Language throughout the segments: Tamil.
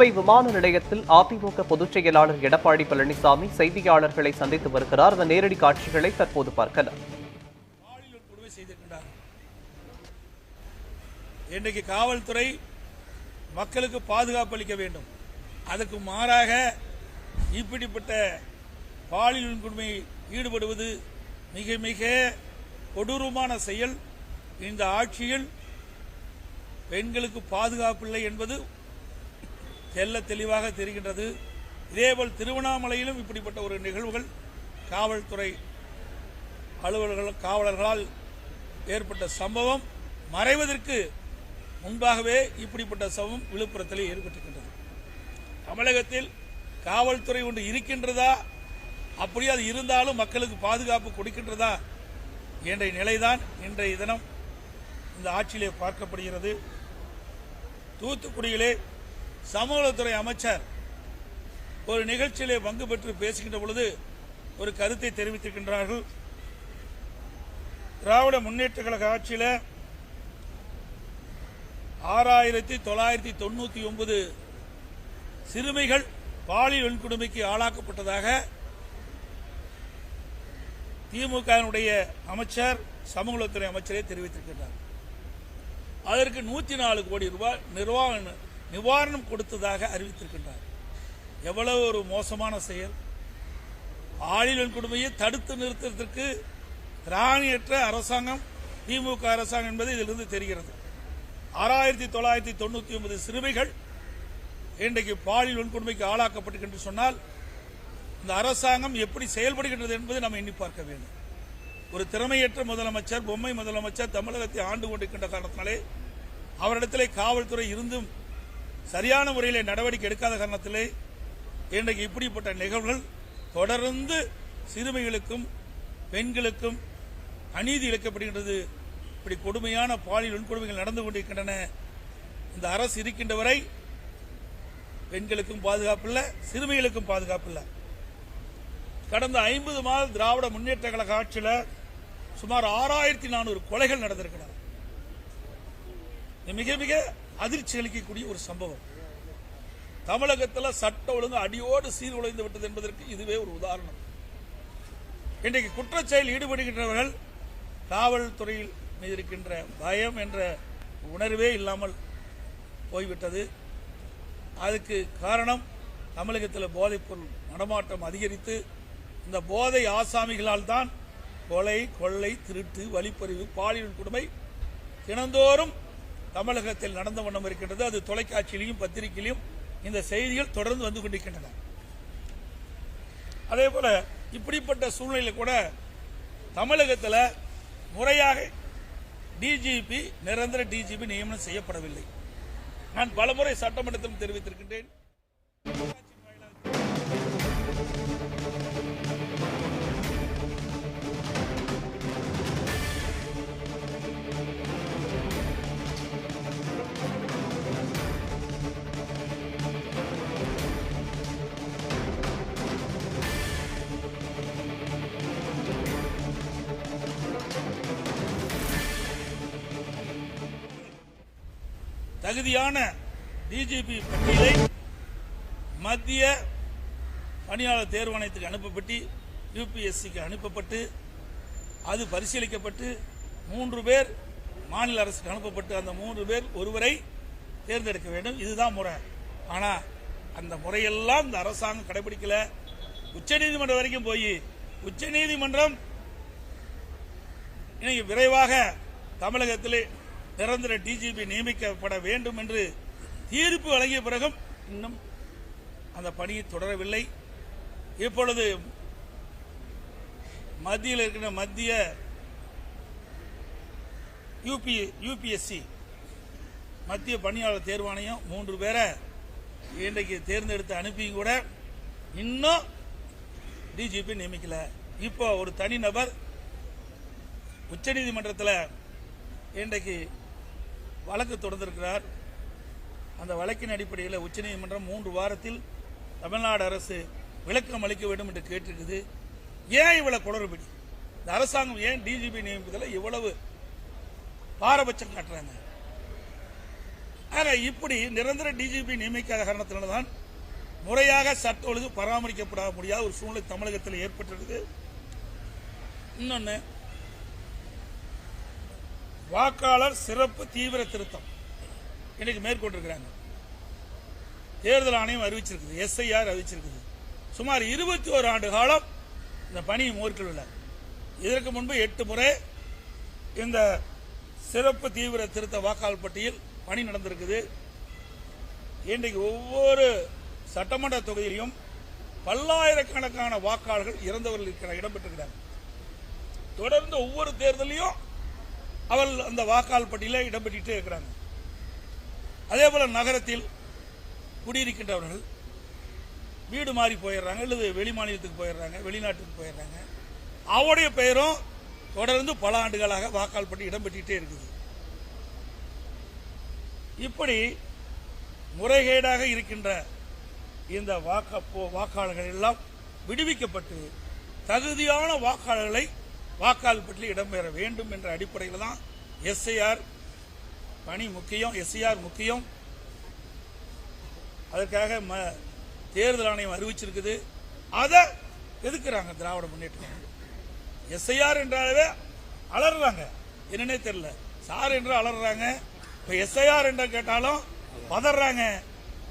கோவை விமான நிலையத்தில் அதிமுக பொதுச் செயலாளர் எடப்பாடி பழனிசாமி செய்தியாளர்களை சந்தித்து வருகிறார். அந்த நேரடி காட்சிகளை தற்போது பார்க்கலாம். பாலியல் இன்றைக்கு காவல்துறை மக்களுக்கு பாதுகாப்பு அளிக்க வேண்டும். அதற்கு மாறாக இப்படிப்பட்ட பாலியல் கொடுமை ஈடுபடுவது மிக மிக கொடூரமான செயல். இந்த ஆட்சியில் பெண்களுக்கு பாதுகாப்பில்லை என்பது தெல்ல தெளிவாக தெரிகின்றது. இதேபோல் திருவண்ணாமலையிலும் இப்படிப்பட்ட ஒரு நிகழ்வுகள் காவல்துறை அலுவலர்கள் காவலர்களால் ஏற்பட்ட சம்பவம் மறைவதற்கு முன்பாகவே இப்படிப்பட்ட சம்பவம் விழுப்புரத்தில் ஏற்பட்டிருக்கின்றது. தமிழகத்தில் காவல்துறை ஒன்று இருக்கின்றதா? அப்படியே அது இருந்தாலும் மக்களுக்கு பாதுகாப்பு கொடுக்கின்றதா? என்ற நிலைதான் இன்றைய தினம் இந்த ஆட்சியிலே பார்க்கப்படுகிறது. தூத்துக்குடியிலே சமூகத்துறை அமைச்சர் ஒரு நிகழ்ச்சியிலே பங்கு பெற்று பேசுகின்ற பொழுது ஒரு கருத்தை தெரிவித்திருக்கின்றார்கள். திராவிட முன்னேற்ற கழக ஆட்சியில் ஆறாயிரத்தி தொள்ளாயிரத்தி தொண்ணூத்தி ஒன்பது சிறுமிகள் பாலியல் வன்கொடுமைக்கு ஆளாக்கப்பட்டதாக திமுகவினுடைய அமைச்சர் சமூகத்துறை அமைச்சரே தெரிவித்திருக்கின்றார். அதற்கு நூத்தி நாலு கோடி ரூபாய் நிர்வாக நிவாரணம் கொடுத்ததாக அறிவித்திருக்கின்றார். எவ்வளவு ஒரு மோசமான செயல். ஆளிலன் கொடுமையை தடுத்து நிறுத்துவதற்கு திராணியற்ற அரசாங்கம் திமுக அரசாங்கம் என்பது இதிலிருந்து தெரிகிறது. ஆறாயிரத்தி தொள்ளாயிரத்தி தொண்ணூத்தி ஒன்பது சிறுமிகள் இன்றைக்கு பாலியல் வன்கொடுமைக்கு ஆளாக்கப்பட்டு சொன்னால் இந்த அரசாங்கம் எப்படி செயல்படுகின்றது என்பதை நாம் எண்ணி பார்க்க வேண்டும். ஒரு திறமையற்ற முதலமைச்சர் பொம்மை முதலமைச்சர் தமிழகத்தை ஆண்டு கொண்டிருக்கின்ற காரணத்தினாலே அவரிடத்திலே காவல்துறை இருந்தும் சரியான முறையிலே நடவடிக்கை எடுக்காத காரணத்திலே இன்றைக்கு இப்படிப்பட்ட நிகழ்வுகள் தொடர்ந்து சிறுமிகளுக்கும் பெண்களுக்கும் அநீதி இழைக்கப்படுகின்றது. இப்படி கொடுமையான பாலியல் வன்கொடுமைகள் நடந்து கொண்டிருக்கின்றன. இந்த அரசு இருக்கின்ற வரை பெண்களுக்கும் பாதுகாப்பு இல்லை சிறுமிகளுக்கும் பாதுகாப்பு இல்லை. கடந்த ஐம்பது மாத திராவிட முன்னேற்ற கழக ஆட்சியில் சுமார் ஆறாயிரத்தி நானூறு கொலைகள் நடந்திருக்கிறார் மிக மிக அதிர்ச்சி அளிக்கக்கூடிய ஒரு சம்பவம். தமிழகத்தில் சட்ட ஒழுங்கு அடியோடு சீர்குலைந்து விட்டது என்பதற்கு இதுவே ஒரு உதாரணம். இன்றைக்கு குற்றச்செயல் ஈடுபடுகின்றவர்கள் காவல்துறையில் மீது இருக்கின்ற பயம் என்ற உணர்வே இல்லாமல் போய்விட்டது. அதுக்கு காரணம் தமிழகத்தில் போதைப்பொருள் நடமாட்டம் அதிகரித்து இந்த போதை ஆசாமிகளால் தான் கொலை கொள்ளை திருட்டு வழிப்பறிவு பாலியல் கொடுமை தினந்தோறும் தமிழகத்தில் நடந்த வண்ணம் இருக்கின்றது. அது தொலைக்காட்சியிலையும் பத்திரிகையிலும் இந்த செய்திகள் தொடர்ந்து வந்து கொண்டிருக்கின்றன. அதே போல இப்படிப்பட்ட சூழ்நிலையில் கூட தமிழகத்தில் முறையாக டிஜிபி நிரந்தர டிஜிபி நியமனம் செய்யப்படவில்லை. நான் பலமுறை சட்டமன்றத்தில் தெரிவித்திருக்கின்றேன். உறுதியான டிஜிபி பட்டியலை மத்திய பணியாளர் தேர்வாணையத்துக்கு அனுப்பப்பட்டு யூபிஎஸ்சிக்கு அனுப்பப்பட்டு அது பரிசீலிக்கப்பட்டு மூன்று பேர் மாநில அரசுக்கு அனுப்பப்பட்டு அந்த மூன்று பேர் ஒருவரை தேர்ந்தெடுக்க வேண்டும். இதுதான் முறை. ஆனால் அந்த முறையெல்லாம் இந்த அரசாங்கம் கடைபிடிக்கல. உச்சநீதிமன்றம் வரைக்கும் போய் உச்சநீதிமன்றம் இன்னைக்கு விரைவாக தமிழகத்திலே நிரந்தர டிஜிபி நியமிக்கப்பட வேண்டும் என்று தீர்ப்பு வழங்கிய பிறகும் இன்னும் அந்த பணியை தொடரவில்லை. இப்பொழுது மத்தியில் இருக்கிற மத்திய யூபி யூபிஎஸ்சி மத்திய பணியாளர் தேர்வாணையம் மூன்று பேரை இன்றைக்கு தேர்ந்தெடுத்து அனுப்பி கூட இன்னும் டிஜிபி நியமிக்கல. இப்போ ஒரு தனிநபர் உச்சநீதிமன்றத்தில் இன்றைக்கு வழக்கு தொடர்ந்திருக்கிறார். அந்த வழக்கின் அடிப்படையில் உச்சநீதிமன்றம் மூன்று வாரத்தில் தமிழ்நாடு அரசு விளக்கம் அளிக்க வேண்டும் என்று கேட்டிருக்குது. ஏன் இவ்வளவு குளறுபடி? இந்த அரசாங்கம் ஏன் டிஜிபி நியமிப்பதில் இவ்வளவு பாரபட்சம் காட்டுறாங்க. ஆனால் இப்படி நிரந்தர டிஜிபி நியமிக்காத காரணத்தினால்தான் முறையாக சட்ட ஒழுங்கு பராமரிக்கப்பட முடியாத ஒரு சூழ்நிலை தமிழகத்தில் ஏற்பட்டிருக்கு இன்னொன்று வாக்காளர் சிறப்பு தீவிர திருத்தம். இன்னைக்கு மேற்கொண்டிருக்கிறாங்க. தேர்தல் ஆணையம் அறிவிச்சிருக்குது எஸ்ஐஆர் அறிவிச்சிருக்குது. சுமார் இருபத்தி ஓரு ஆண்டு காலம் இந்த பணி மேற்கொள்ளல இதற்கு முன்பு எட்டு முறை இந்த சிறப்பு தீவிர திருத்த வாக்காளர் பட்டியல் பணி நடந்திருக்குது. இன்றைக்கு ஒவ்வொரு சட்டமன்ற தொகுதியிலும் பல்லாயிரக்கணக்கான வாக்காளர்கள் இறந்தவர்கள் இருக்கிற இடம்பெற்றிருக்கிறார்கள் தொடர்ந்து ஒவ்வொரு தேர்தலையும் அவள் அந்த வாக்காளர் பட்டியலில் இடம்பெற்றுட்டே இருக்கிறாங்க. அதே போல நகரத்தில் குடியிருக்கின்றவர்கள் வீடு மாறி போயிடுறாங்க அல்லது வெளி மாநிலத்துக்கு போயிடுறாங்க வெளிநாட்டுக்கு போயிடுறாங்க. அவருடைய பெயரும் தொடர்ந்து பல ஆண்டுகளாக வாக்காளர் பட்டி இடம்பெற்றுட்டே இருக்குது. இப்படி முறைகேடாக இருக்கின்ற இந்த வாக்க போ- வாக்காளர்கள் எல்லாம் விடுவிக்கப்பட்டு தகுதியான வாக்காளர்களை வாக்காளர் பட்டியலில் இடம்பெற வேண்டும் என்ற அடிப்படையில் தான் எஸ்ஐஆர் பணி முக்கியம் எஸ்ஐஆர் முக்கியம். அதற்காக ம- தேர்தல் ஆணையம் அறிவிச்சிருக்குது. அதை எதுக்குறாங்க திராவிட முன்னேற்றம் எஸ்ஐஆர் என்றாலே அலறாங்க என்னன்னே தெரியல. சார் என்று அலறாங்க இப்போ எஸ்ஐஆர் என்று கேட்டாலும் பதறாங்க.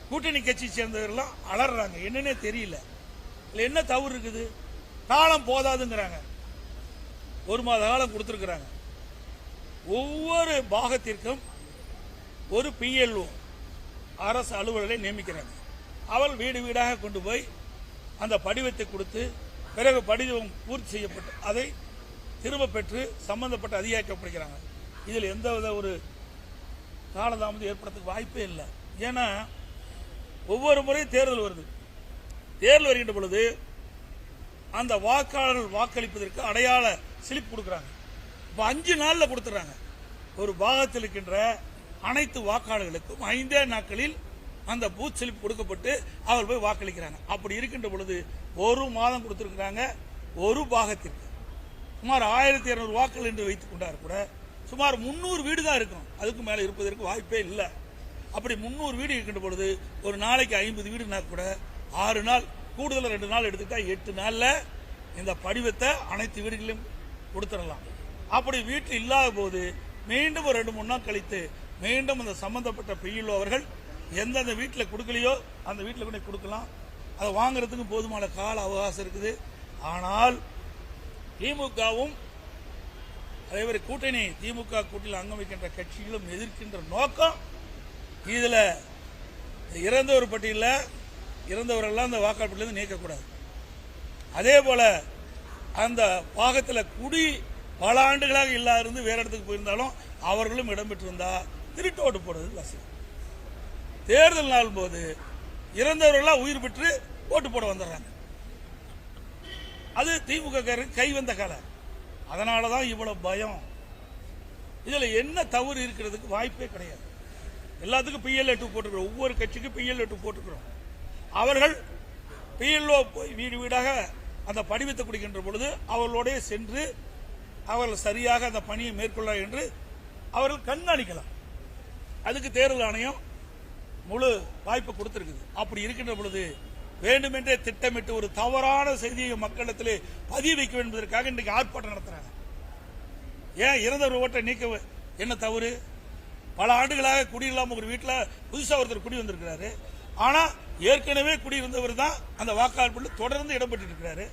கூட்டணி கட்சி சேர்ந்தவர்கள்லாம் அலறாங்க என்னன்னே தெரியல. இல்லை என்ன தவறு இருக்குது? காலம் போதாதுங்கிறாங்க. ஒரு மாத காலம் கொடுத்துருக்குறாங்க. ஒவ்வொரு பாகத்திற்கும் ஒரு பிஎல்ஓ அரசு அலுவலரை நியமிக்கிறாங்க. அவள் வீடு வீடாக கொண்டு போய் அந்த படிவத்தை கொடுத்து பிறகு படிவம் பூர்த்தி செய்யப்பட்டு அதை திரும்ப பெற்று சம்பந்தப்பட்ட அதிகாரிக்கப்படுகிறாங்க. இதில் எந்த வித ஒரு காலதாமதம் ஏற்படுறதுக்கு வாய்ப்பே இல்லை. ஏன்னா ஒவ்வொரு முறையும் தேர்தல் வருது. தேர்தல் வருகின்ற பொழுது அந்த வாக்காளர்கள் வாக்களிப்பதற்கு அடையாள ஸ்லிப் கொடுக்குறாங்க. இப்போ அஞ்சு நாளில் கொடுத்துட்றாங்க ஒரு பாகத்தில் இருக்கின்ற அனைத்து வாக்காளர்களுக்கும் ஐந்தே நாட்களில் அந்த பூத் ஸ்லிப் கொடுக்கப்பட்டு அவர் போய் வாக்களிக்கிறாங்க. அப்படி இருக்கின்ற பொழுது ஒரு மாதம் கொடுத்துருக்குறாங்க ஒரு பாகத்திற்கு. சுமார் ஆயிரத்தி இரநூறு வாக்குகள் என்று வைத்துக் கொண்டார் கூட சுமார் முந்நூறு வீடு தான் இருக்கும். அதுக்கு மேலே இருப்பதற்கு வாய்ப்பே இல்லை. அப்படி முந்நூறு வீடு இருக்கின்ற பொழுது ஒரு நாளைக்கு ஐம்பது வீடுனா கூட ஆறு நாள் கூடுதல் ரெண்டு நாள் எடுத்துக்கிட்டால் எட்டு நாளில் இந்த படிவத்தை அனைத்து வீடுகளிலும் கொடுத்துடலாம். அப்படி வீட்டில் இல்லாத போது மீண்டும் ஒரு ரெண்டு மூணு நாள் கழித்து மீண்டும் அந்த சம்பந்தப்பட்ட பிஎல்ஓ அவர்கள் எந்தெந்த வீட்டில் கொடுக்கலையோ அந்த வீட்டில் கூட கொடுக்கலாம். அதை வாங்குறதுக்கு போதுமான கால அவகாசம் இருக்குது. ஆனால் திமுகவும் அதே மாதிரி கூட்டணி திமுக கூட்டணியில் அங்கம் வைக்கின்ற கட்சிகளும் எதிர்க்கின்ற நோக்கம் இதில் இறந்தவர் பட்டியலில் இறந்தவரெல்லாம் அந்த வாக்காளர் நீக்கக்கூடாது. அதே போல அந்த பாகத்தில் குடி பல ஆண்டுகளாக இல்லாத இருந்து வேற இடத்துக்கு போயிருந்தாலும் அவர்களும் இடம்பெற்றிருந்தா திருட்டு ஓட்டு போடுறது வசதி. தேர்தல் நாள் போது இறந்தவர்களாக உயிர் பெற்று ஓட்டு போட வந்துடுறாங்க. அது திமுக கை வந்த கலை. அதனால தான் இவ்வளவு பயம். இதில் என்ன தவறு இருக்கிறதுக்கு வாய்ப்பே கிடையாது. எல்லாத்துக்கும் பிஎல்ஏ டூ போட்டுக்கிறோம் ஒவ்வொரு கட்சிக்கும் பிஎல்ஏ டூ போட்டுக்கிறோம் அவர்கள் பிஎல்ஓ போய் வீடு வீடாக அந்த படிவத்தை கொடுக்கின்ற பொழுது அவர்களோடே சென்று அவர்கள் சரியாக அந்த பணியை மேற்கொள்ள என்று அவர்கள் கண்காணிக்கலாம். அதுக்கு தேர்தல் ஆணையம் முழு வாய்ப்பு கொடுத்திருக்குது. அப்படி இருக்கின்ற பொழுது வேண்டுமென்றே திட்டமிட்டு ஒரு தவறான செய்தியை மக்களிடத்திலே பதிய வைக்க வேண்டும் என்பதற்காக இன்றைக்கு ஆர்ப்பாட்டம் நடத்துறாங்க. ஏன் இறந்தவர் ஓட்டை நீக்க என்ன தவறு? பல ஆண்டுகளாக குடியில்லாமல் ஒரு வீட்டில் புதுசாக ஒருத்தர் குடி வந்திருக்கிறாரு. ஆனா ஏற்கனவே குடியிருந்தவர் தான் அந்த வாக்காளர் தொடர்ந்து இடம்பெற்று இருக்கிறாரு.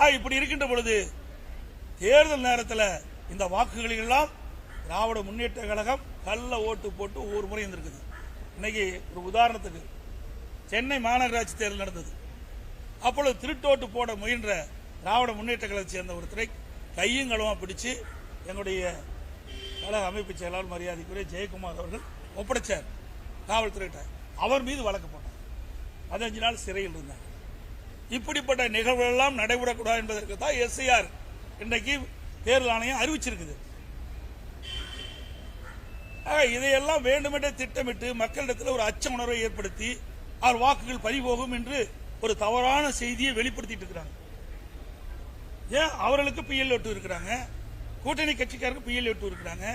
ஆ, இப்படி இருக்கின்ற பொழுது தேர்தல் நேரத்தில் இந்த வாக்குகள் எல்லாம் திராவிட முன்னேற்ற கழகம் கள்ள ஓட்டு போட்டு ஒவ்வொரு முறை இருந்திருக்குது இன்னைக்கு ஒரு உதாரணத்துக்கு சென்னை மாநகராட்சி தேர்தல் நடந்தது. அப்பொழுது திருட்டோட்டு போட முயன்ற திராவிட முன்னேற்ற கழகத்தை சேர்ந்த ஒருத்தரை கையும் களமா பிடிச்சு எங்களுடைய கழக அமைப்பு செயலாளர் மரியாதைக்குரிய ஜெயக்குமார் அவர்கள் ஒப்படைச்சார். காவல்துறையிட்ட அவர் மீது வழக்கு போட்டார். பதினஞ்சு நாள் சிறையில் இருந்தார் இப்படிப்பட்ட நிகழ்வுகள் எல்லாம் நடைபெறக்கூடாது என்பதற்கு தான் எஸ்ஐஆர் இன்றைக்கு தேர்தல் ஆணையம் அறிவிச்சிருக்குது. இதையெல்லாம் வேண்டுமென்றே திட்டமிட்டு மக்களிடத்தில் ஒரு அச்ச உணர்வை ஏற்படுத்தி அவர் வாக்குகள் பறிபோகும் என்று ஒரு தவறான செய்தியை வெளிப்படுத்திட்டு இருக்கிறாங்க. ஏன்? அவர்களுக்கு பிஎல் ஒட்டு இருக்கிறாங்க. கூட்டணி கட்சிக்காரருக்கு பிஎல் ஒட்டு இருக்கிறாங்க.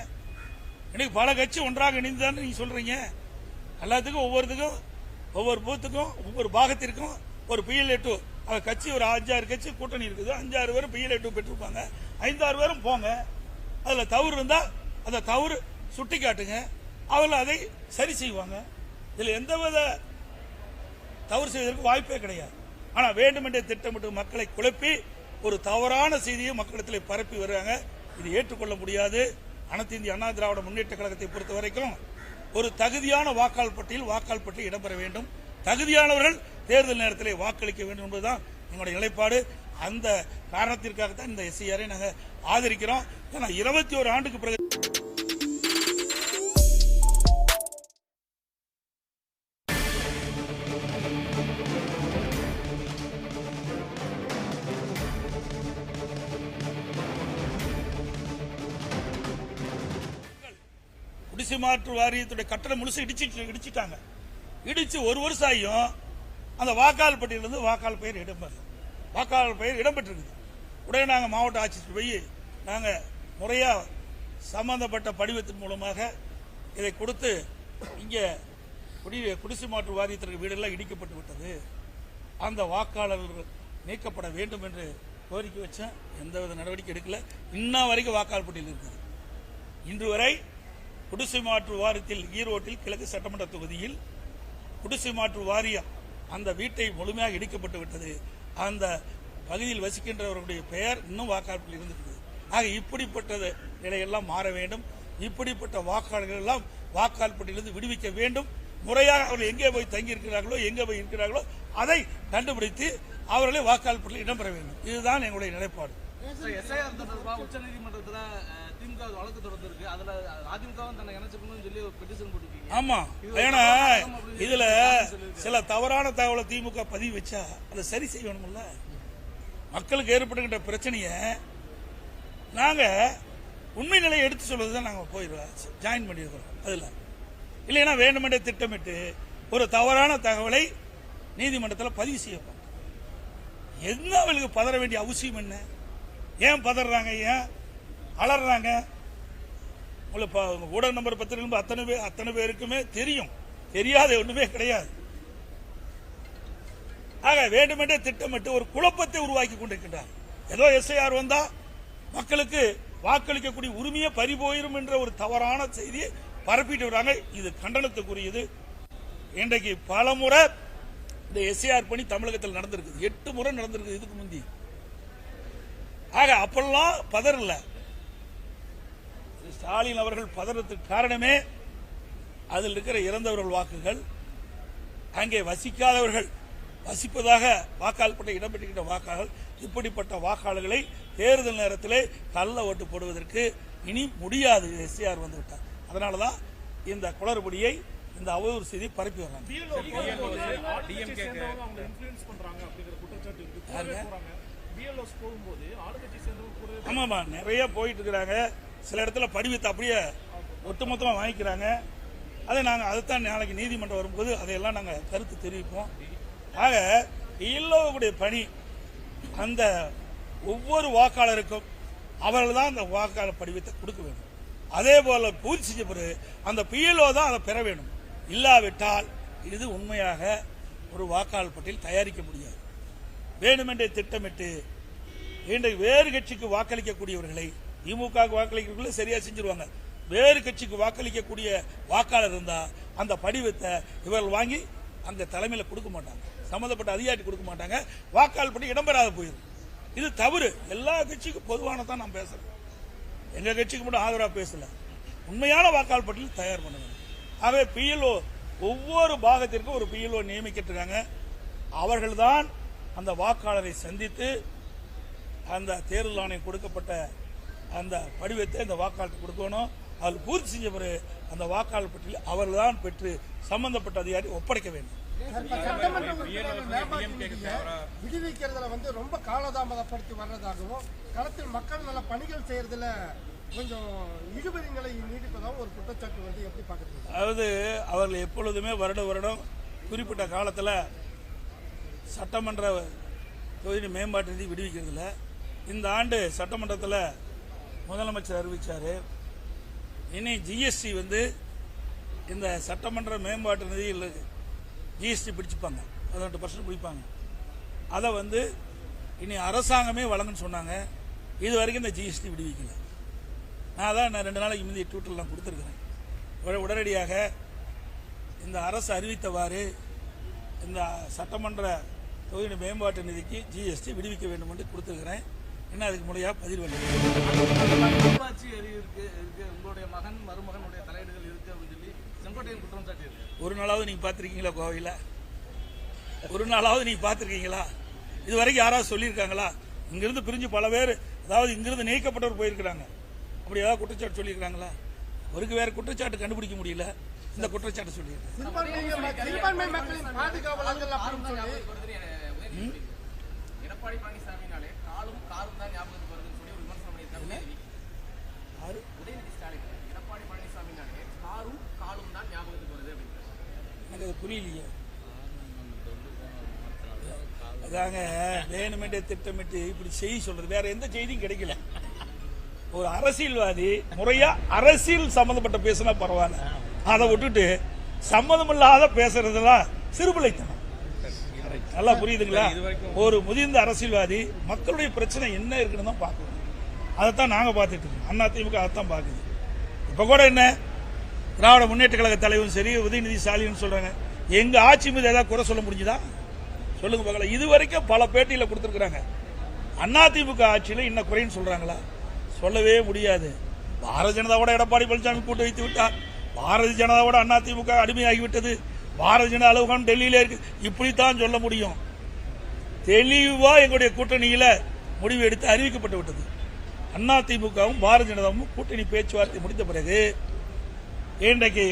இன்னைக்கு பல கட்சி ஒன்றாக இணைந்துதான் நீங்க சொல்றீங்க. எல்லாத்துக்கும் ஒவ்வொருத்துக்கும் ஒவ்வொரு பூத்துக்கும் ஒவ்வொரு பாகத்திற்கும் ஒரு பிஎல்ஏ டூ. அவங்க கட்சி ஒரு அஞ்சாறு கட்சி கூட்டணி இருக்குது. அஞ்சாறு பேரும் பிஎல்ஏ டூ பெற்றிருப்பாங்க ஐந்தாறு பேரும் போங்க. அதில் தவறு இருந்தால் அந்த தவறு சுட்டி காட்டுங்க அவர்கள் அதை சரி செய்வாங்க. இதுல எந்தவித தவறு செய்வதற்கு வாய்ப்பே கிடையாது. ஆனால் வேண்டுமென்றே திட்டமிட்டு மக்களை குழப்பி ஒரு தவறான செய்தியை மக்களிடத்தில் பரப்பி வருவாங்க இது ஏற்றுக்கொள்ள முடியாது. அனைத்து இந்திய அண்ணா திராவிட முன்னேற்ற கழகத்தை பொறுத்த வரைக்கும் ஒரு தகுதியான வாக்காளர் பட்டியல் வாக்காளர் பட்டியல் இடம்பெற வேண்டும். தகுதியானவர்கள் தேர்தல் நேரத்திலே வாக்களிக்க வேண்டும் என்பதுதான் எங்களுடைய நிலைப்பாடு. அந்த காரணத்திற்காகத்தான் இந்த எஸ்ஐஆரை நாங்கள் ஆதரிக்கிறோம். ஏன்னா இருபத்தி ஒரு ஆண்டுக்கு பிறகு மாற்று வாரியத்துடைய கட்டணம் முழுசு இடிச்சிட்டு இடிச்சிட்டாங்க. இடிச்சு ஒரு வருஷம் ஆகியும் அந்த வாக்காளர் பட்டியலிருந்து வாக்காளர் பெயர் இடம்பெறல. வாக்காளர் பெயர் இடம்பெற்றிருக்குது. உடனே நாங்கள் மாவட்ட ஆட்சியர் போய் நாங்கள் முறையாக சம்பந்தப்பட்ட படிவத்தின் மூலமாக இதை கொடுத்து இங்கே குடி குடிசை மாற்று வாரியத்திற்கு வீடெல்லாம் இடிக்கப்பட்டு விட்டது. அந்த வாக்காளர்கள் நீக்கப்பட வேண்டும் என்று கோரிக்கை வச்சேன். எந்தவித நடவடிக்கை எடுக்கல. இன்ன வரைக்கும் வாக்காளர் பட்டியல் இருக்குது. இன்று வரை குடிசை மாற்று வாரியத்தில் ஈரோட்டில் கிழக்கு சட்டமன்ற தொகுதியில் குடிசை மாற்று வாரியம் அந்த வீட்டை முழுமையாக இடிக்கப்பட்டு விட்டது. அந்த பகுதியில் வசிக்கின்றவர்களுடைய பெயர் இன்னும் வாக்காளர்கள் இருந்திருக்குது ஆக இப்படிப்பட்ட நிலையெல்லாம் மாற வேண்டும். இப்படிப்பட்ட வாக்காளர்கள் எல்லாம் வாக்காளர் பட்டியலிருந்து விடுவிக்க வேண்டும். முறையாக அவர்கள் எங்கே போய் தங்கி இருக்கிறார்களோ எங்கே போய் இருக்கிறார்களோ அதை கண்டுபிடித்து அவர்களை வாக்காளர் பட்டியலில் இடம்பெற வேண்டும். இதுதான் எங்களுடைய நிலைப்பாடு. உச்ச திமுக வழக்கு தொடர்ந்துருக்கு. அதுல அதிமுகவும் தன்னை இணைச்சுக்கணும்னு சொல்லி ஒரு பெட்டிஷன் போட்டிருக்கீங்க. ஆமா. ஏன்னா இதுல சில தவறான தகவலை திமுக பதிவு வச்சா அதை சரி செய்யணும்ல? மக்களுக்கு ஏற்படுகின்ற பிரச்சனைய நாங்க உண்மை நிலையை எடுத்து சொல்றது தான் நாங்க போயிடுவோம் ஜாயின் பண்ணியிருக்கிறோம் அதுல. இல்லைன்னா வேண்டுமென்றே திட்டமிட்டு ஒரு தவறான தகவலை நீதிமன்றத்தில் பதிவு செய்யப்படும் என்ன அவளுக்கு பதற வேண்டிய அவசியம் என்ன? ஏன் பதறாங்க? ஏன் அலறாங்க உங்களுக்கு ப- ஊடக நம்பர் பத்திரிகை அத்தனை பேர் அத்தனை பேருக்குமே தெரியும். தெரியாத ஒண்ணுமே கிடையாது. ஆக வேண்டுமென்றே திட்டமிட்டு ஒரு குழப்பத்தை உருவாக்கி கொண்டிருக்கின்றார். ஏதோ எஸ்ஐஆர் வந்தா மக்களுக்கு வாக்களிக்கக்கூடிய உரிமையை பறிபோயிரும் என்ற ஒரு தவறான செய்தியை பரப்பிட்டு வராங்க இது கண்டனத்துக்குரியது. இன்றைக்கு பல முறை இந்த எஸ்ஐஆர் பணி தமிழகத்தில் நடந்திருக்குது. எட்டு முறை நடந்திருக்குது. இதுக்கு முந்தி. ஆக அப்பெல்லாம் பதறல. ஸ்டாலின் அவர்கள் பதறதுக்கு காரணமே அதில் இருக்கிற இறந்தவர்கள் வாக்குகள். அங்கே வசிக்காதவர்கள் வசிப்பதாக வாக்காளர் பட்ட இடம்பெற்றுகின்ற வாக்காளர்கள் இப்படிப்பட்ட வாக்காளர்களை தேர்தல் நேரத்திலே கள்ள ஓட்டு போடுவதற்கு இனி முடியாது. எஸ்ஆர் வந்துவிட்டார் அதனாலதான் இந்த குளறுபடியை இந்த அவதூறு செய்தி பரப்பி வர்றாங்க. ஆமாமா நிறைய போயிட்டு இருக்கிறாங்க. சில இடத்துல படிவத்தை அப்படியே ஒட்டுமொத்தமாக வாங்கிக்கிறாங்க. அதை நாங்கள் அதைத்தான் நாளைக்கு நீதிமன்றம் வரும்போது அதையெல்லாம் நாங்கள் கருத்து தெரிவிப்போம். ஆக இல்லவுடைய பணி அந்த ஒவ்வொரு வாக்காளருக்கும் அவர்கள் தான் அந்த வாக்காளர் படிவத்தை கொடுக்க வேண்டும். அதே போல பூர்த்தி செஞ்ச பிறகு அந்த பிஎல்ஓ தான் அதை பெற வேண்டும். இல்லாவிட்டால் இது உண்மையாக ஒரு வாக்காளர் பட்டியல் தயாரிக்க முடியாது. வேண்டுமென்றே திட்டமிட்டு இன்றைக்கு வேறு கட்சிக்கு வாக்களிக்கக்கூடியவர்களை திமுக க்கு சரியா செஞ்சிருவாங்க. வேறு கட்சிக்கு வாக்களிக்கக்கூடிய வாக்காளர் இருந்தா அந்த படிவத்தை இவர்கள் வாங்கி அந்த தலைமையில கொடுக்க மாட்டாங்க. சம்பந்தப்பட்ட அதிகாரி கொடுக்க மாட்டாங்க. வாக்காளர் படி இடம்பெறாத போயிடும் இது தவறு. எல்லா கட்சிக்கும் பொதுவானதான் நான் பேசுறேன். எங்க கட்சிக்கு மட்டும் ஆதரவா பேசல. உண்மையான வாக்காளர் பட்டியல் தயார் பண்ணுங்க ஆகவே பிஎல்ஓ ஒவ்வொரு பாகத்திற்கும் ஒரு பிஎல்ஓ நியமிக்கிட்டு அவர்கள்தான் அந்த வாக்காளரை சந்தித்து அந்த தேர்தல் ஆணையம் கொடுக்கப்பட்ட அந்த படிவத்தை அந்த வாக்காளருக்கு கொடுக்கணும். அதில் பூர்த்தி செஞ்ச பிறகு அந்த வாக்காளர் பட்டியலை அவர்கள்தான் பெற்று சம்பந்தப்பட்ட அதிகாரி ஒப்படைக்க வேண்டும். விடுவிக்கிறதுல வந்து ரொம்ப காலதாமதப்படுத்தி வர்றதாகவும் களத்தில் மக்கள் நல பணிகள் செய்யறதுல கொஞ்சம் இழுபறிகளை நீடிப்பதாகவும் ஒரு குற்றச்சாட்டு வந்து எப்படி பாக்குறீங்க அதாவது அவர்கள் எப்பொழுதுமே வருட வருடம் குறிப்பிட்ட காலத்தில் சட்டமன்ற தொகுதி மேம்பாட்டு நிதி விடுவிக்கிறதுல இந்த ஆண்டு சட்டமன்றத்தில் முதலமைச்சர் அறிவிச்சாரு. இனி ஜிஎஸ்டி வந்து இந்த சட்டமன்ற மேம்பாட்டு நிதியில் ஜிஎஸ்டி பிடிச்சுப்பாங்க. பதினெட்டு பர்சன்ட் பிடிப்பாங்க அதை வந்து இனி அரசாங்கமே வழங்குன்னு சொன்னாங்க. இது வரைக்கும் இந்த ஜிஎஸ்டி விடுவிக்கல. நான் தான் நான் ரெண்டு நாளைக்கு முந்தைய ட்விட்டர்லாம் கொடுத்துருக்குறேன். உடனடியாக இந்த அரசு அறிவித்தவாறு இந்த சட்டமன்ற தொகுதி மேம்பாட்டு நிதிக்கு ஜிஎஸ்டி விடுவிக்க வேண்டும் என்று கொடுத்துருக்கிறேன். இன்னும் அதுக்கு முறையாக பதில் உங்களுடைய மகன் மருமகனுடைய தலையீடுகள் இருக்கு அப்படின்னு சொல்லி செங்கோட்டையன் குற்றம் சாட்டியிருக்கு ஒரு நாளாவது நீங்க பார்த்திருக்கீங்களா கோவையில்? ஒரு நாளாவது நீங்க பார்த்திருக்கீங்களா? இது வரைக்கும் யாராவது சொல்லியிருக்காங்களா? இங்கிருந்து பிரிஞ்சு பல பேர் அதாவது இங்கிருந்து நீக்கப்பட்டவர் போயிருக்கிறாங்க. அப்படி ஏதாவது குற்றச்சாட்டு சொல்லியிருக்காங்களா? அவருக்கு வேற குற்றச்சாட்டு கண்டுபிடிக்க முடியல. இந்த குற்றச்சாட்டு சொல்லியிருக்காங்க. எடப்பாடி பழனிசாமினாலே காரும் தான் ஞாபகத்துக்கு வருதுன்னு சொல்லி ஒரு விமர்சனம் பண்ணியிருக்காங்க யாரு? உதயநிதி. ஸ்டாலின். எடப்பாடி பழனிசாமினாலே காரும் காலும் தான் ஞாபகத்துக்கு வருது அப்படின்னு எனக்கு அது புரியலையே. அதாங்க வேணுமென்றே திட்டமிட்டு இப்படி செய்தி சொல்றது. வேற எந்த செய்தியும் கிடைக்கல. ஒரு அரசியல்வாதி முறையா அரசியல் சம்பந்தப்பட்ட பேசினா பரவாயில்ல. அதை விட்டுட்டு சம்மந்தமில்லாத பேசுறதுலாம் சிறுபிள்ளைத்தனம். நல்லா புரியுதுங்களா? ஒரு முதிர்ந்த அரசியல்வாதி மக்களுடைய பிரச்சனை என்ன இருக்குன்னு தான் பார்க்கணும். அதைத்தான் நாங்கள் பார்த்துட்டு இருக்கோம். அதிமுக அதைத்தான் பார்க்குது. இப்போ கூட என்ன? திராவிட முன்னேற்ற கழக தலைவரும் சரி உதயநிதி ஸ்டாலின் சொல்கிறாங்க எங்கள் ஆட்சி மீது ஏதாவது குறை சொல்ல முடிஞ்சுதா? சொல்லுங்க பார்க்கலாம் இது வரைக்கும் பல பேட்டியில் கொடுத்துருக்குறாங்க. அதிமுக ஆட்சியில் இன்னும் குறைன்னு சொல்கிறாங்களா சொல்லவே முடியாது. பாரதிய ஜனதாவோட எடப்பாடி பழனிசாமி கூட்டு வைத்து விட்டார். பாரதிய ஜனதாவோட அதிமுக அடிமையாகிவிட்டது. பாரதிய ஜனதா அலுவலகம் டெல்லியில இருக்கு. இப்படித்தான் சொல்ல முடியும். தெளிவா எங்களுடைய கூட்டணியில முடிவு எடுத்து அறிவிக்கப்பட்டு விட்டது. அதிமுகவும் பாரதிய ஜனதாவும் கூட்டணி பேச்சுவார்த்தை முடித்த பிறகு இன்றைக்கு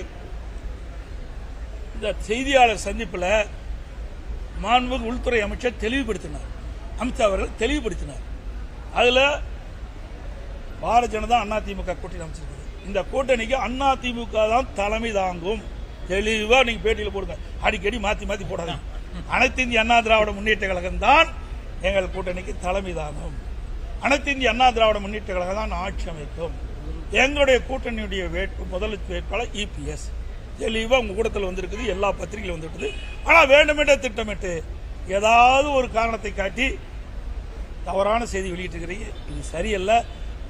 இந்த செய்தியாளர் சந்திப்பில் மாண்புமிகு உள்துறை அமைச்சர் தெளிவுபடுத்தினார். அமித்ஷா அவர்கள் தெளிவுபடுத்தினார். அதுல பாரதிய ஜனதா அதிமுக கூட்டணி அமைச்சிருக்குது. இந்த கூட்டணிக்கு அதிமுக தான் தலைமை தாங்கும். தெளிவா நீங்க பேட்டியில் போடுங்க. அடிக்கடி மாத்தி மாத்தி போடாதீங்க. அனைத்து இந்திய அண்ணா திராவிட முன்னேற்ற கழகம் தான் எங்கள் கூட்டணிக்கு தலைமை தாங்கும். அனைத்து இந்திய அண்ணா திராவிட முன்னேற்ற கழகம் தான் ஆட்சி அமைக்கும். எங்களுடைய கூட்டணியுடைய வேட்பு முதல் வேட்பாளர் இபிஎஸ் தெளிவா உங்க கூட்டத்தில் வந்திருக்குது எல்லா பத்திரிகையிலும் வந்திருக்குது. ஆனா வேண்டுமென்றே திட்டமிட்டு ஏதாவது ஒரு காரணத்தை காட்டி தவறான செய்தி வெளியிட்டிருக்கிறீங்க. இது சரியல்ல.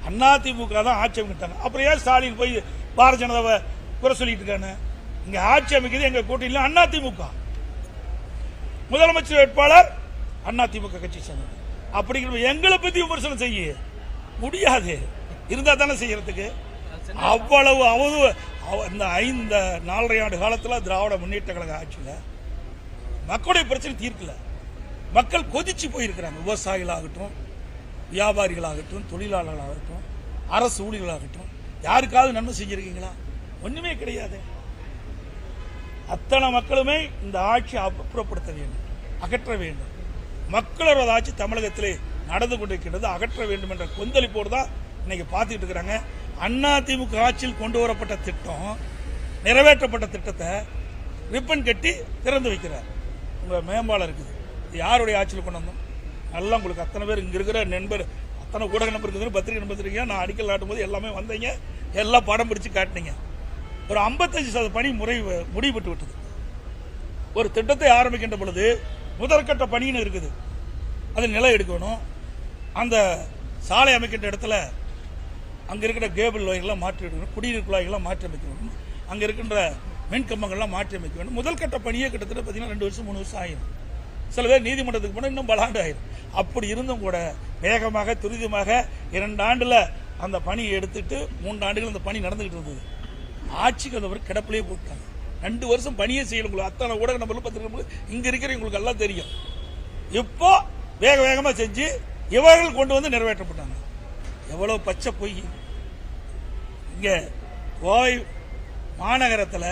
அதிமுக தான் ஆட்சி அமைக்கிட்டாங்க அப்புறம் ஏன் ஸ்டாலின் போய் பாரதிய ஜனதாவை குறை சொல்லிட்டு இருக்கானு? இங்க ஆட்சி அமைக்கிறது எங்க கூட்டணியில் திமுக. முதலமைச்சர் வேட்பாளர் அண்ணா திமுக கட்சி சேர்ந்தது அப்படிங்கிற எங்களை பத்தி விமர்சனம் செய்ய. முடியாது. இருந்தா தானே செய்யறதுக்கு. அவ்வளவு அவது அவ- இந்த ஐந்து நாலரை ஆண்டு காலத்துல திராவிட முன்னேற்ற கழக ஆட்சியில மக்களுடைய பிரச்சனை தீர்க்கல. மக்கள் கொதிச்சு போயிருக்கிறாங்க. விவசாயிகளாகட்டும் வியாபாரிகளாகட்டும் தொழிலாளர்களாகட்டும் அரசு ஊழியர்களாகட்டும். யாருக்காவது நன்மை செஞ்சிருக்கீங்களா? ஒண்ணுமே கிடையாது. அத்தனை மக்களுமே இந்த ஆட்சி அப்புறப்படுத்த வேண்டும் அகற்ற வேண்டும். மக்களோட ஆட்சி தமிழகத்திலே நடந்து கொண்டிருக்கின்றது அகற்ற வேண்டும் என்ற கொந்தளிப்போடு தான் இன்னைக்கு பார்த்துட்டு இருக்கிறாங்க. அண்ணா திமுக ஆட்சியில் கொண்டு வரப்பட்ட திட்டம் நிறைவேற்றப்பட்ட திட்டத்தை ரிப்பன் கட்டி திறந்து வைக்கிறார். உங்க மேம்பாலம் இருக்குது. இது யாருடைய ஆட்சியில் கொண்டு வந்தோம்? நல்லா உங்களுக்கு அத்தனை பேர் இங்க இருக்கிற நண்பர் அத்தனை ஊடக நம்பர் இருக்குது பத்திரிகை நம்பர் இருக்கீங்க நான் அடிக்கல் நாட்டும் போது எல்லாமே வந்தீங்க. எல்லாம் படம் பிடிச்சு காட்டினீங்க. ஒரு 55% சதவீத பணி முறை முடிவுபட்டு விட்டது. ஒரு திட்டத்தை ஆரம்பிக்கின்ற பொழுது முதற்கட்ட பணின்னு இருக்குது. அது நிலம் எடுக்கணும். அந்த சாலை அமைக்கின்ற இடத்துல அங்கே இருக்கிற கேபிள் வயர்லாம் மாற்றி எடுக்கணும். குடிநீர் குழாய்கள்லாம் மாற்றி அமைக்க வேண்டும் அங்கே இருக்கின்ற மின் கம்பங்கள்லாம் மாற்றி அமைக்க வேண்டும். முதல் கட்ட பணியே கிட்டத்தட்ட பார்த்தீங்கன்னா ரெண்டு வருஷம் மூணு வருஷம் ஆயிடும் சில பேர் நீதிமன்றத்துக்கு போனால் இன்னும் பலாண்டு ஆயிடும் அப்படி இருந்தும் கூட வேகமாக துரிதமாக இரண்டு ஆண்டில் அந்த பணியை எடுத்துட்டு மூன்று ஆண்டுகள் அந்த பணி நடந்துகிட்டு இருந்தது. ஆட்சிக்கு வந்தவர் கிடப்பிலே போட்டாங்க. ரெண்டு வருஷம் பணியே செய்யல உங்களுக்கு. அத்தனை ஊடக நம்பர் பத்திரிகை இங்க இருக்கிற உங்களுக்கு எல்லாம் தெரியும். இப்போ வேக வேகமா செஞ்சு இவர்கள் கொண்டு வந்து நிறைவேற்றப்பட்டாங்க. எவ்வளவு பச்சை பொய். இங்க கோவை மாநகரத்தில்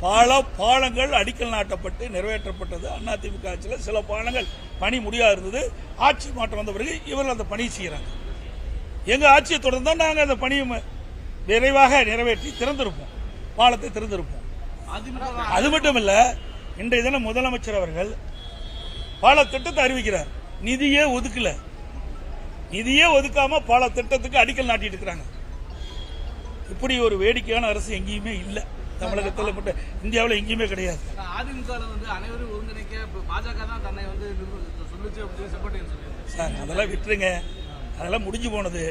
பல பாலங்கள் அடிக்கல் நாட்டப்பட்டு நிறைவேற்றப்பட்டது. அதிமுக ஆட்சியில் சில பாலங்கள் பணி முடியா இருந்தது. ஆட்சி மாற்றம் வந்த பிறகு இவர்கள் அந்த பணி செய்கிறாங்க எங்கள் ஆட்சியை தொடர்ந்து தான் அந்த பணியை விரைவாக நிறைவேற்றி திறந்திருப்போம். பாலத்தை திறந்திருப்போம். அது மட்டும் இல்ல இன்றைய தினம் முதலமைச்சர் அவர்கள் பல திட்டத்தை அறிவிக்கிறார். நிதியே ஒதுக்கல. நிதியே ஒதுக்காம பல திட்டத்துக்கு அடிக்கல் நாட்டிட்டு இருக்கிறாங்க. இப்படி ஒரு வேடிக்கையான அரசு எங்கேயுமே இல்லை. தமிழகத்தில் மட்டும் இந்தியாவில் எங்கேயுமே கிடையாது. அதிமுக அதெல்லாம் விட்டுருங்க. அதெல்லாம் முடிஞ்சு போனது.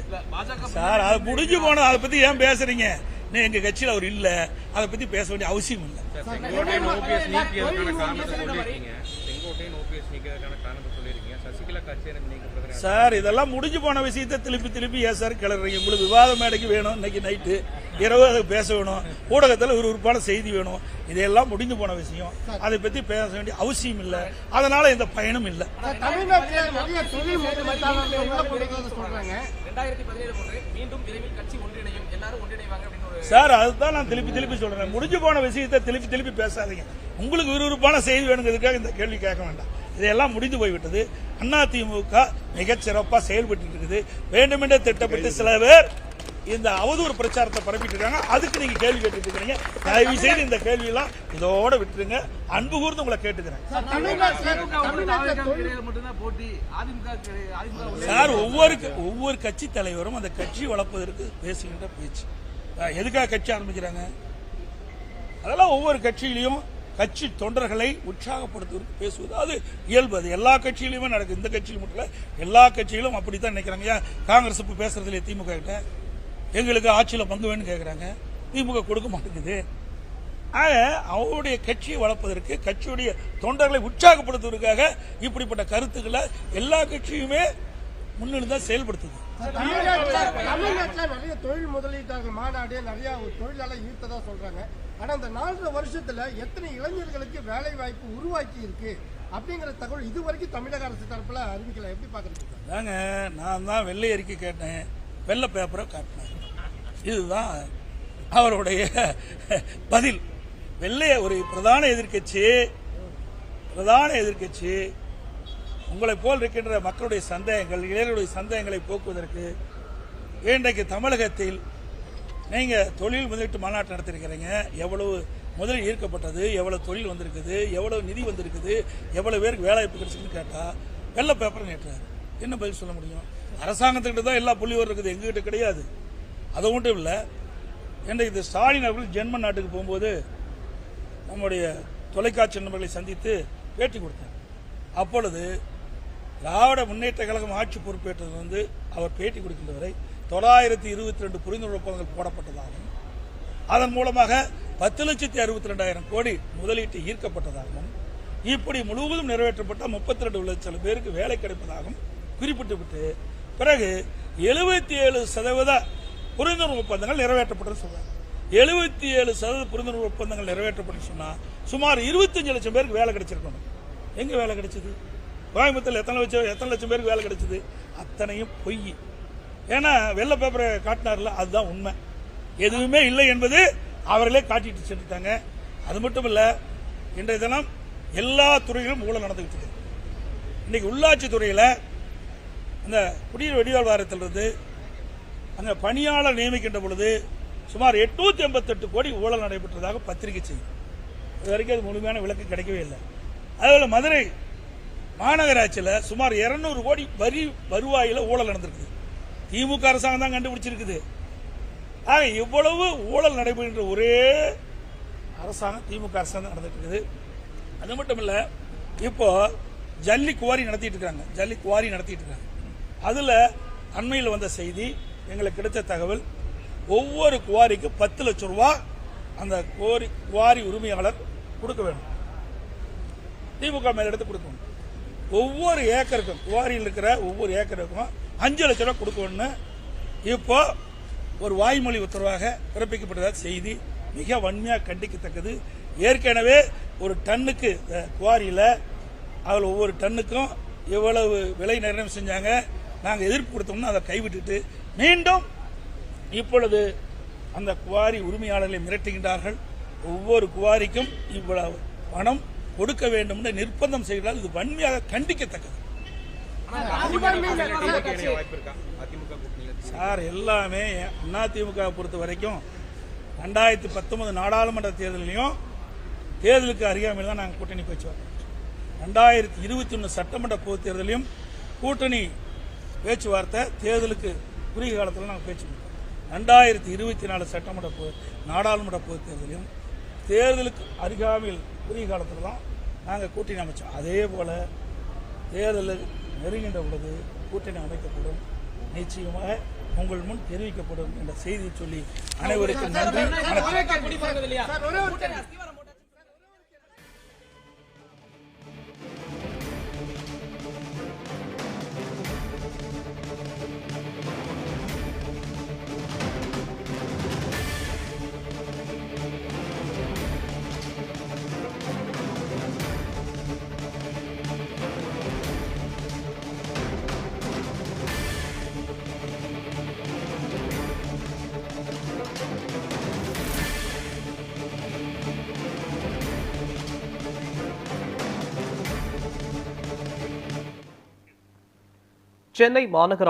சார் அது முடிஞ்சு போனது. அதை பத்தி ஏன் பேசுறீங்க? இன்னும் எங்க கட்சியில் அவர் இல்ல. அதை பத்தி பேச வேண்டிய அவசியம் இல்லை. சார் இதெல்லாம் முடிஞ்சு போன விஷயத்தை திருப்பி திருப்பி ஏன் சார் கிளறீங்க? உங்களுக்கு விவாத மேடைக்கு வேணும் இன்னைக்கு நைட்டு. இரவு அதை பேச வேணும். ஊடகத்தில் ஒரு உறுப்பான செய்தி வேணும். இதெல்லாம் முடிஞ்சு போன விஷயம். அதை பத்தி பேச வேண்டிய அவசியம் இல்லை. அதனால எந்த பயனும் இல்லை. சார் அதுதான் நான் திருப்பி திருப்பி சொல்றேன். முடிஞ்சு போன விஷயத்தை திருப்பி திருப்பி பேசாதீங்க. உங்களுக்கு விறுவிறுப்பான செய்தி வேணுங்கிறதுக்காக இந்த கேள்வி கேட்க வேண்டாம். இதெல்லாம் முடிந்து போய்விட்டது. அதிமுக மிகச் சிறப்பாக செயல்பட்டு இருக்குது. வேண்டுமென்றே திட்டப்பட்டு சில பேர் இந்த அவதூறு பிரச்சாரத்தை பரப்பிட்டு இருக்காங்க அதுக்கு நீங்க கேள்வி கேட்டுட்டு இருக்கீங்க தயவு செய்து இந்த கேள்வி எல்லாம் இதோட விட்டுருங்க. அன்பு கூர்ந்து உங்களை கேட்டுக்கிறேன். சார் ஒவ்வொரு ஒவ்வொரு கட்சி தலைவரும் அந்த கட்சி வளர்ப்பதற்கு பேசுகின்ற பேச்சு. எதுக்காக கட்சி ஆரம்பிக்கிறாங்க? அதெல்லாம் ஒவ்வொரு கட்சியிலையும் கட்சி தொண்டர்களை உற்சாகப்படுத்துவதற்கு பேசுவது. அது இயல்பு. அது எல்லா கட்சியிலுமே நடக்குது. இந்த கட்சியில் மட்டும் இல்ல எல்லா கட்சியிலும் அப்படித்தான் நினைக்கிறாங்க. ஏன்? காங்கிரஸ் இப்ப பேசுறது இல்லையா திமுக கிட்ட? எங்களுக்கு ஆட்சியில் பங்கு வேணும்னு கேட்குறாங்க திமுக கொடுக்க மாட்டேங்குது. ஆக அவருடைய கட்சியை வளர்ப்பதற்கு கட்சியுடைய தொண்டர்களை உற்சாகப்படுத்துவதற்காக இப்படிப்பட்ட கருத்துக்களை எல்லா கட்சியுமே முன்னெடுத்து தான் செயல்படுத்துது. தமிழ்நாட்டில் நிறைய தொழில் முதலீட்டாளர்கள் மாநாடு நிறைய தொழிலாளர் ஈர்த்ததா சொல்றாங்க. ஆனா இந்த நாலரை வருஷத்துல எத்தனை இளைஞர்களுக்கு வேலை வாய்ப்பு உருவாக்கி இருக்கு அப்படிங்கிற தகவல் இது வரைக்கும் தமிழக அரசு தரப்புல அறிவிக்கல. எப்படி பாக்குறீங்க தாங்க நான் தான் வெள்ளை அறிக்கை கேட்டேன். வெள்ளை பேப்பரை காட்டினேன். இதுதான் அவருடைய பதில். வெள்ளைய ஒரு பிரதான எதிர்க்கட்சி பிரதான எதிர்க்கட்சி உங்களை போல் இருக்கின்ற மக்களுடைய சந்தேகங்கள் இளைஞர்களுடைய சந்தேகங்களை போக்குவதற்கு இன்றைக்கு தமிழகத்தில் நீங்கள் தொழில் முதலீட்டு மாநாட்டு நடத்திருக்கிறீங்க. எவ்வளவு முதலில் ஈர்க்கப்பட்டது எவ்வளோ தொழில் வந்திருக்குது எவ்வளவு நிதி வந்திருக்குது எவ்வளோ பேருக்கு வேலை வாய்ப்பு கேட்டால் வெள்ளை பேப்பர் நேற்றாரு என்ன பதில் சொல்ல முடியும்? அரசாங்கத்துக்கிட்ட தான் எல்லா புள்ளிவரம் இருக்குது எங்ககிட்ட கிடையாது. அது மட்டும் இல்லை இன்றைக்கு இந்த ஸ்டாலின் அவர்கள் ஜென்மன் நாட்டுக்கு போகும்போது நம்முடைய தொலைக்காட்சி நண்பர்களை சந்தித்து பேட்டி கொடுத்தார். அப்பொழுது திராவிட முன்னேற்ற கழகம் ஆட்சி பொறுப்பேற்றது வந்து அவர் பேட்டி கொடுக்கின்ற வரை தொள்ளாயிரத்தி இருபத்தி ரெண்டு புரிந்துணர்வு ஒப்பந்தங்கள் போடப்பட்டதாகவும் அதன் மூலமாக பத்து லட்சத்தி அறுபத்தி ரெண்டாயிரம் கோடி முதலீட்டு ஈர்க்கப்பட்டதாகவும் இப்படி முழுவதும் நிறைவேற்றப்பட்ட முப்பத்தி ரெண்டு லட்சம் பேருக்கு வேலை கிடைப்பதாகவும் குறிப்பிட்டு விட்டு பிறகு எழுபத்தி ஏழு சதவீத புரிந்துணர்வு ஒப்பந்தங்கள் நிறைவேற்றப்பட்டு சொல்றாங்க எழுபத்தி ஏழு சதவீத புரிந்துணர்வு ஒப்பந்தங்கள் நிறைவேற்றப்பட்டு சொன்னா சுமார் இருபத்தஞ்சு லட்சம் பேருக்கு வேலை கிடைச்சிருக்கணும். எங்க வேலை கிடைச்சது? கோயம்புத்தூர் எத்தனை லட்சம் எத்தனை லட்சம் பேருக்கு வேலை கிடைச்சது? அத்தனையும் பொய். ஏன்னா வெள்ளை பேப்பரை காட்டினார்ல அதுதான் உண்மை. எதுவுமே இல்லை என்பது அவர்களே காட்டிட்டு சென்றுட்டாங்க. அது மட்டும் இல்லை இன்றைய தினம் எல்லா துறையிலும் ஊழல் நடந்துகிட்டு இருக்கு இன்னைக்கு உள்ளாட்சி துறையில் இந்த குடிநீர் வடிவால் வாரத்திலிருந்து அந்த பணியாளர் நியமிக்கின்ற பொழுது சுமார் எட்நூத்தி எண்பத்தெட்டு கோடி ஊழல் நடைபெற்றதாக பத்திரிகை செய்தி. இது வரைக்கும் அது முழுமையான விளக்கு கிடைக்கவே இல்லை. அதேபோல் மதுரை மாநகராட்சியில் சுமார் 200 கோடி வரி வருவாயில் ஊழல் நடந்திருக்குது. திமுக அரசாங்கம் தான் கண்டுபிடிச்சிருக்குது. ஆக இவ்வளவு ஊழல் நடைபெறுகின்ற ஒரே அரசாங்கம் திமுக அரசாங்கம் தான் நடந்துட்டு இருக்குது. அது மட்டும் இல்லை இப்போ ஜல்லி குவாரி நடத்திட்டு இருக்காங்க. ஜல்லி குவாரி நடத்திட்டு இருக்காங்க. அதுல அண்மையில் வந்த செய்தி எங்களுக்கு கிடைத்த தகவல் ஒவ்வொரு குவாரிக்கு பத்து லட்சம் ரூபாய் அந்த குவாரி குவாரி உரிமையாளர் கொடுக்க வேண்டும். திமுக மேல எடுத்து கொடுக்கணும். ஒவ்வொரு ஏக்கருக்கும் குவாரியில் இருக்கிற ஒவ்வொரு ஏக்கருக்கும் அஞ்சு லட்சம் ரூபாய் கொடுக்கணும்னு இப்போ ஒரு வாய்மொழி உத்தரவாக பிறப்பிக்கப்பட்டதாக செய்தி மிக வன்மையாக கண்டிக்கத்தக்கது. ஏற்கனவே ஒரு டன்னுக்கு இந்த குவாரியில் அதில் ஒவ்வொரு டன்னுக்கும் எவ்வளவு விலை நிர்ணயம் செஞ்சாங்க நாங்கள் எதிர்ப்பு கொடுத்தோம்னா அதை கைவிட்டுட்டு மீண்டும் இப்பொழுது அந்த குவாரி உரிமையாளர்களை மிரட்டுகின்றார்கள். ஒவ்வொரு குவாரிக்கும் இவ்வளவு பணம் கொடுக்க வேண்டும் என்று நிர்பந்தம் செய்கிறார்கள் இது வன்மையாக கண்டிக்கத்தக்கது. வாய்ப்பு சார் எல்லாமே அதிமுக பொறுத்த வரைக்கும் ரெண்டாயிரத்தி பத்தொன்பது நாடாளுமன்ற தேர்தலையும் தேர்தலுக்கு அறியாமையில் தான் நாங்கள் கூட்டணி பேச்சுவார்த்தை ரெண்டாயிரத்தி இருபத்தி ஒன்று சட்டமன்ற பொதுத் தேர்தலையும் கூட்டணி பேச்சுவார்த்தை தேர்தலுக்கு குறுகிய காலத்தில் நாங்கள் பேச்சு ரெண்டாயிரத்தி இருபத்தி நாலு சட்டமன்ற பொது நாடாளுமன்ற பொதுத் தேர்தலையும் தேர்தலுக்கு அருகாமையில் குறுகிய காலத்தில் தான் நாங்கள் கூட்டணி அமைச்சோம் அதே போல் தேர்தல் நெருங்கின்ற பொழுது கூட்டணி அமைக்கப்படும் நிச்சயமாக உங்கள் முன் தெரிவிக்கப்படும் என்ற செய்தியை சொல்லி அனைவருக்கும் நன்றி சென்னை மாநகராட்சி